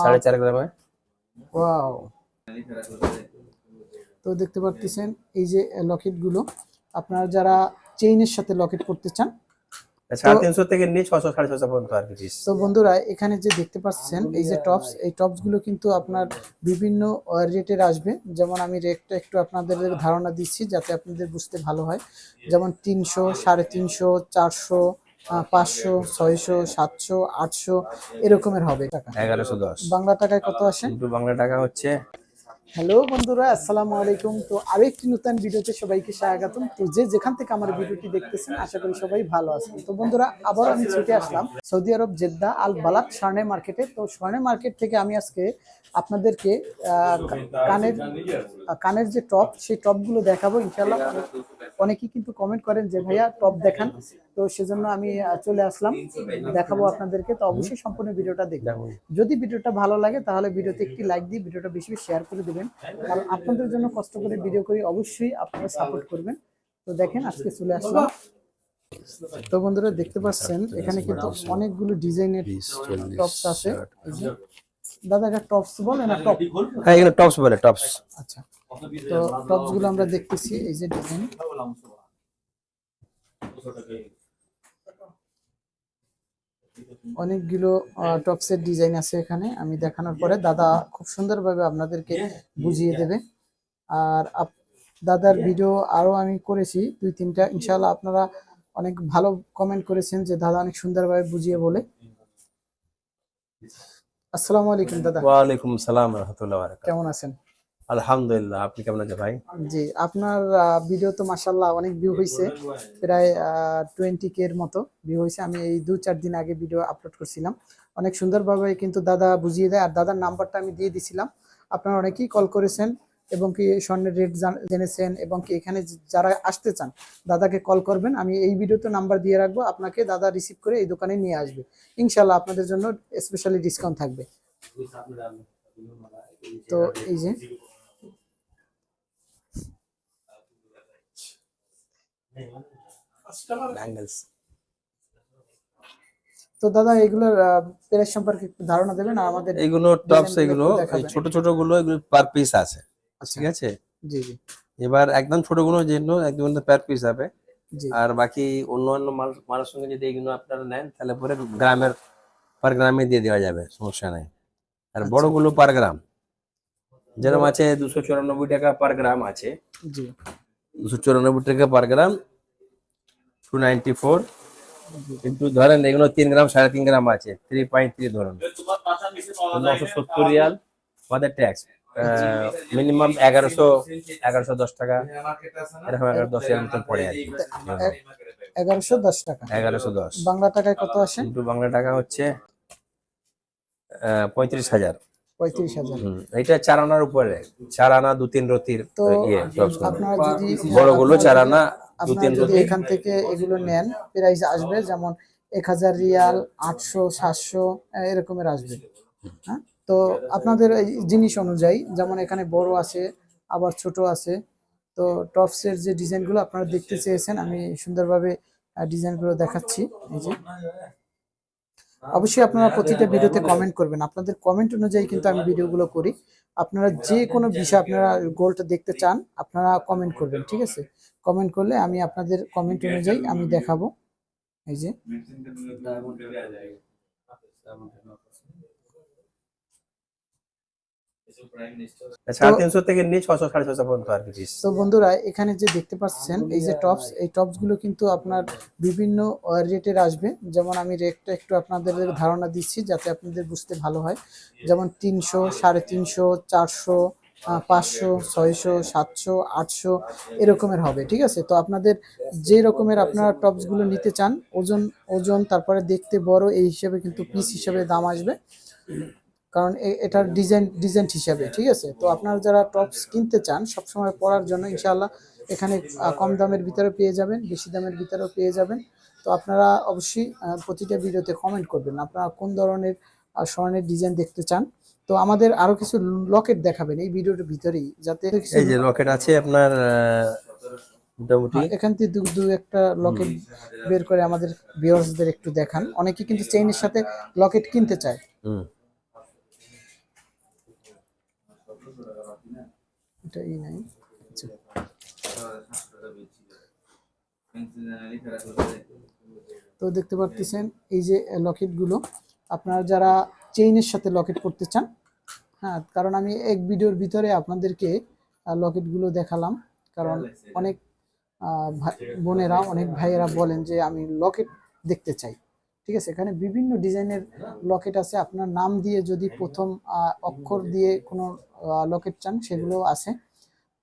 সাড়ে চার গ্রামে? ওয়াও। তো দেখতে পাচ্ছেন এই যে লকেটগুলো আপনারা যারা চেইনের সাথে লকেট করতে চান থেকে নিয়ে ছশো সাড়ে ছশো পর্যন্ত আর কি তো বন্ধুরা এখানে যে দেখতে পাচ্ছেন এই যে টপস এই টপসগুলো কিন্তু আপনার বিভিন্ন রেটের আসবে। যেমন আমি রেটটা একটু আপনাদের ধারণা দিচ্ছি যাতে আপনাদের বুঝতে ভালো হয়। যেমন তিনশো সাড়ে তিনশো চারশো পাঁচশো ছয়শো সাতশো আটশো এরকমের হবে টাকা। এগারোশো দশ। বাংলা টাকায় কত আসে? বাংলা টাকা হচ্ছে। হ্যালো বন্ধুরা আসসালামু আলাইকুম। তো আরও একটি নতুন ভিডিওতে সবাইকে স্বাগতম। তো যে যেখান থেকে আমার ভিডিওটি দেখতেছেন আশা করি সবাই ভালো আছেন। তো বন্ধুরা আবার আমি ছুটে আসলাম সৌদি আরব জেদ্দা আল বালাক স্বর্ণে মার্কেটে। তো স্বর্ণে মার্কেট থেকে আমি আজকে আপনাদেরকে আহ, কানের কানের যে টপ সেই টপগুলো দেখাবো ইনশাল্লাহ অনেকেই কিন্তু কমেন্ট করেন যে ভাইয়া টপ দেখান। তো সেজন্য আমি চলে আসলাম। দেখাবো আপনাদেরকে। তো অবশ্যই সম্পূর্ণ ভিডিওটা দেখবেন যদি ভিডিওটা ভালো লাগে তাহলে ভিডিওতে একটি লাইক দিয়ে ভিডিওটা বেশি বেশি শেয়ার করে দেবেন। কারণ আপনাদের জন্য কষ্ট করে ভিডিও করি অবশ্যই আপনারা সাপোর্ট করবেন। তো দেখেন আজকে চলে আসলাম। তো বন্ধুরা দেখতে পাচ্ছেন এখানে কিন্তু অনেকগুলো ডিজাইনের টপস আছে। দাদা এটা টপস বলে না টপ হ্যাঁ এখানে টপস বলে টপস আচ্ছা। তো টপসগুলো আমরা দেখতেছি এই যে ডিজাইন অনেকগুলো টপসের ডিজাইন আছে এখানে। আমি দেখানোর পরে দাদা খুব সুন্দরভাবে আপনাদেরকে বুঝিয়ে দেবে। আর আপ- দাদার ভিডিও আরও আমি করেছি দুই তিনটা। ইনশাল্লাহ আপনারা অনেক ভালো কমেন্ট করেছেন যে দাদা অনেক সুন্দরভাবে বুঝিয়ে বলে। আসসালামু আলাইকুম দাদা। ওয়ালাইকুম সালাম রহমতুল্লাহ বারাকাতুহু। কেমন আছেন? আলহামদুলিল্লাহ, আপনি কেমন আছেন ভাই? জি, আপনার ভিডিও তো মাসাল্লাহ অনেক ভিউ হয়েছে প্রায় টোয়েন্টি কে এর মতো ভিউ হয়েছে আমি এই দু চার দিন আগে ভিডিও আপলোড করছিলাম। অনেক সুন্দরভাবে কিন্তু দাদা বুঝিয়ে দেয়। আর দাদার নাম্বারটা আমি দিয়ে দিছিলাম। আপনারা অনেকেই কল করেছেন এবং কি স্বর্ণের রেট জেনেছেন এবং কি এখানে যারা আসতে চান, দাদাকে কল করবেন। আমি এই ভিডিওতে নাম্বার দিয়ে রাখব। আপনাকে দাদা রিসিভ করে এই দোকানে নিয়ে আসবে। ইনশাল্লাহ আপনাদের জন্য স্পেশালি ডিসকাউন্ট থাকবে। তো এই যে ব্যাঙ্গেলস তো দাদা এগুলোর প্রাইস সম্পর্কে একটু ধারণা দেবেন আর আমাদের এইগুলো টপস এগুলো এই ছোট ছোটগুলো এগুলো পার পিস আছে ঠিক আছে? জি জি। এবার একদম ছোটগুলো যেগুলো একদম পার পিস হবে। আর বাকি অন্য অন্য মাল মালের সঙ্গে যদি এগুলো আপনারা নেন তাহলে পরে গ্রামের পার গ্রামে দিয়ে দেওয়া যাবে সমস্যা নাই। আর আচ্ছা। বড়গুলো পার গ্রাম যেরকম আছে দুশো চুরানব্বই টাকা পার গ্রাম আছে। জি। দুশো চুরানব্বই টাকা per gram two ninety four কিন্তু ধরেন এগুলো তিন গ্রাম সাড়ে তিন গ্রাম আছে থ্রি পয়েন্ট থ্রি ধরুন। নশো সত্তর রিয়াল আমাদের ট্যাক্স মিনিমাম এগারোশো এগারোশো দশ টাকা। এরকম এগারো দশ এর মতন পড়ে আর এগারোশো দশ টাকা। এগারোশো দশ। বাংলা টাকায় কত আসে? কিন্তু বাংলা টাকা হচ্ছে পঁয়ত্রিশ হাজার। পঁয়ত্রিশ হাজার। এটা চার আনার উপরে। চার আনা দু তিন রতির তো ইয়ে আপনারা যদি বড়গুলো চার আনা দু তিন রতি। এখান থেকে এগুলো নেন প্রাইস আসবে যেমন এক হাজার রিয়াল আটশো সাতশো এরকমের আসবে। হ্যাঁ? তো আপনাদের এই জিনিস অনুযায়ী যেমন এখানে বড় আছে আবার ছোট আছে তো টপসের যে ডিজাইনগুলো আপনারা দেখতে চেয়েছেন আমি সুন্দরভাবে ডিজাইনগুলো দেখাচ্ছি। এই যে অবশ্যই আপনারা প্রতিটা ভিডিওতে কমেন্ট করবেন। আপনাদের কমেন্ট অনুযায়ী কিন্তু আমি ভিডিওগুলো করি। আপনারা যে কোনো বিষয় আপনারা গোলটা দেখতে চান আপনারা কমেন্ট করবেন ঠিক আছে? কমেন্ট করলে আমি আপনাদের কমেন্ট অনুযায়ী আমি দেখাবো। এই যে। তিনশো থেকে নিয়ে ছশো সাড়ে ছশো পর্যন্ত আর কি piece। তো বন্ধুরা এখানে যে দেখতে পাচ্ছেন এই যে টপস এই টপসগুলো কিন্তু আপনার বিভিন্ন রেটের আসবে। যেমন আমি রেটটা একটু আপনাদের ধারণা দিচ্ছি যাতে আপনাদের বুঝতে ভালো হয়। যেমন তিনশো সাড়ে তিনশো চারশো পাঁচশো ছয়শো সাতশো আটশো এরকমের হবে ঠিক আছে? তো আপনাদের যে রকমের আপনারা টপসগুলো নিতে চান ওজন ওজন তারপরে দেখতে বড় এই হিসেবে কিন্তু পিস হিসেবে দাম আসবে। কারণ এটার ডিজাইন ডিজাইন হিসাবে ঠিক আছে? তো আপনারা যারা টপস কিনতে চান সবসময় পরার জন্য ইনশাআল্লাহ এখানে কম দামের ভিতরে পেয়ে যাবেন বেশি দামের ভিতরেও পেয়ে যাবেন। তো আপনারা অবশ্যই প্রতিটা ভিডিওতে কমেন্ট করবেন আপনারা কোন ধরনের স্বর্ণের ডিজাইন দেখতে চান। তো আমাদের আরও কিছু লকেট দেখাবেন এই ভিডিওটার ভিতরেই যাতে এই যে লকেট আছে আপনার মোটামুটি। হ্যাঁ, এখান থেকে দু দু একটা লকেট বের করে আমাদের ভিউয়ার্সদের একটু দেখান। অনেকে কিন্তু চেইনের সাথে লকেট কিনতে চায়। এটা এই নাই। আচ্ছা। তো দেখতে পাচ্ছেন এই যে লকেটগুলো আপনারা যারা চেইনের সাথে লকেট করতে চান হ্যাঁ কারণ আমি এক ভিডিওর ভিতরে আপনাদেরকে লকেটগুলো দেখালাম, কারণ অনেক বোনেরা, অনেক ভাইয়েরা বলেন যে, আমি লকেট দেখতে চাই। ঠিক আছে? এখানে বিভিন্ন ডিজাইনের লকেট আছে। আপনার নাম দিয়ে যদি প্রথম অক্ষর দিয়ে কোনো লকেট চান, সেগুলো আছে।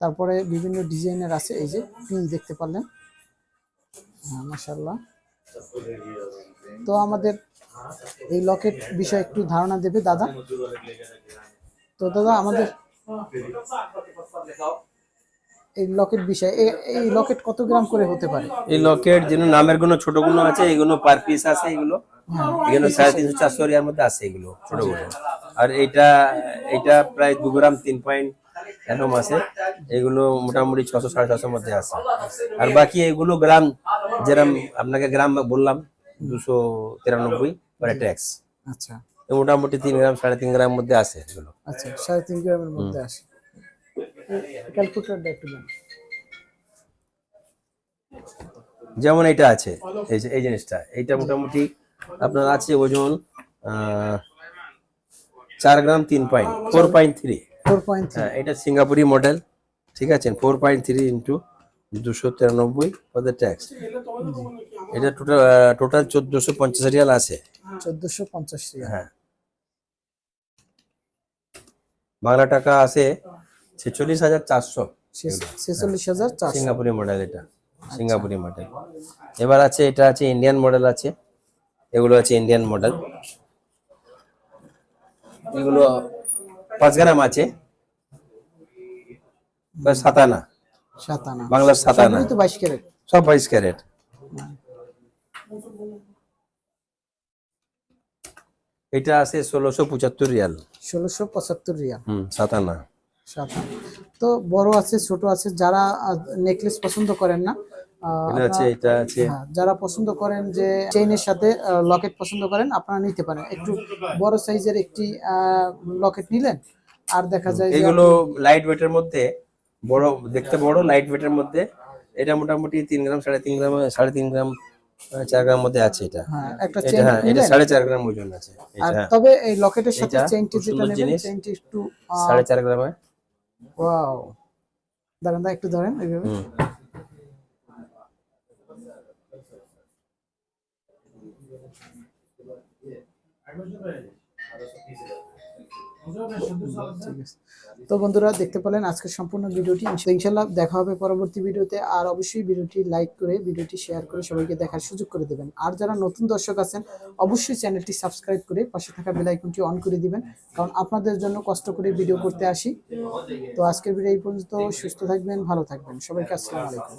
তারপরে বিভিন্ন ডিজাইনের আছে। এই যে পি দেখতে পারলেন? হ্যাঁ মাশাল্লাহ তো আমাদের এই লকেট বিষয়ে একটু ধারণা দেবে দাদা? তো দাদা, আমাদের এই লকেট বিষয়ে এই লকেট কত গ্রাম করে হতে পারে? এই লকেট যেন নামেরগুলো ছোটগুলো আছে এগুলো পার পিস আছে এগুলো। হ্যাঁ। এগুলো সাড়ে তিনশো চারশো রিয়ার মধ্যে আছে এগুলো ছোটগুলো আর এটা এটা প্রায় দু গ্রাম তিন পয়েন্ট এরকম আছে। এগুলো মোটামুটি ছশো সাড়ে ছশোর মধ্যে আছে। আর বাকি এগুলো গ্রাম যেরকম আপনাকে গ্রাম বললাম দুশো তিরানব্বই পরে ট্যাক্স আচ্ছা। মোটামুটি তিন গ্রাম সাড়ে তিন গ্রামের মধ্যে আছে এগুলো। আচ্ছা সাড়ে তিন গ্রামের মধ্যে আসে ক্যালকুলেটরটা একটু দেন যেমন এটা আছে এই যে এই জিনিসটা এইটা মোটামুটি আপনার আছে ওজন চার গ্রাম তিন point four point three four point এটা সিঙ্গাপুরি মডেল ঠিক আছে? ফোর পয়েন্ট থ্রি ইন্টু দুশো তিরানব্বই পদের ট্যাক্স এটা টোটাল টোটাল চোদ্দশো পঞ্চাশ রিয়াল আছে। চোদ্দশো পঞ্চাশ রিয়াল। হ্যাঁ। বাংলা টাকা আছে ছেচল্লিশ হাজার চারশো। ছেচল্লিশ হাজার সিঙ্গাপুরি মডেল এটা সিঙ্গাপুরি মডেল এবার আছে এটা আছে ইন্ডিয়ান মডেল আছে এগুলো আছে ইন্ডিয়ান মডেল এগুলো পাঁচ গ্রাম আছে। সাতানা। সাতানা। বাংলার সাতানা। তো বাইশ ক্যারেট। সব বাইশ ক্যারেট। এটা আছে ষোলোশো পঁচাত্তর রিয়াল। ষোলোশো পঁচাত্তর রিয়াল। হুম সাতানা। তো বড় আছে ছোট আছে যারা নেকলেস পছন্দ করেন না আছে এটা আছে। হ্যাঁ, যারা পছন্দ করেন যে চেইনের সাথে লকেট পছন্দ করেন আপনারা নিতে পারেন। একটু বড় সাইজের একটি লকেট নিলেন আর দেখা যায় এগুলো লাইট ওয়েটের মধ্যে বড় দেখতে বড় লাইট ওয়েটের মধ্যে এটা মোটামুটি তিন গ্রাম সাড়ে তিন গ্রাম সাড়ে তিন গ্রাম চার গ্রাম মধ্যে আছে এটা। হ্যাঁ একটা চেইন হ্যাঁ এটা সাড়ে চার গ্রাম ওজন আছে আর তবে এই লকেটের সাথে চেইনটি যেটা নেবেন চেইনটি একটু সাড়ে চার গ্রামে। ওয়াও দাঁড়ান দা একটু ধরেন এইভাবে। ঠিক আছে। তো বন্ধুরা, দেখতে পেলেন আজকের সম্পূর্ণ ভিডিওটি। ইনশাল্লাহ দেখা হবে পরবর্তী ভিডিওতে। আর অবশ্যই ভিডিওটি লাইক করে, ভিডিওটি শেয়ার করে সবাইকে দেখার সুযোগ করে দেবেন। আর যারা নতুন দর্শক আছেন, অবশ্যই চ্যানেলটি সাবস্ক্রাইব করে পাশে থাকা বেল আইকনটি অন করে দিবেন। কারণ আপনাদের জন্য কষ্ট করে ভিডিও করতে আসি। তো আজকের ভিডিও এই পর্যন্ত। সুস্থ থাকবেন, ভালো থাকবেন। সবাইকে আসসালামু আলাইকুম।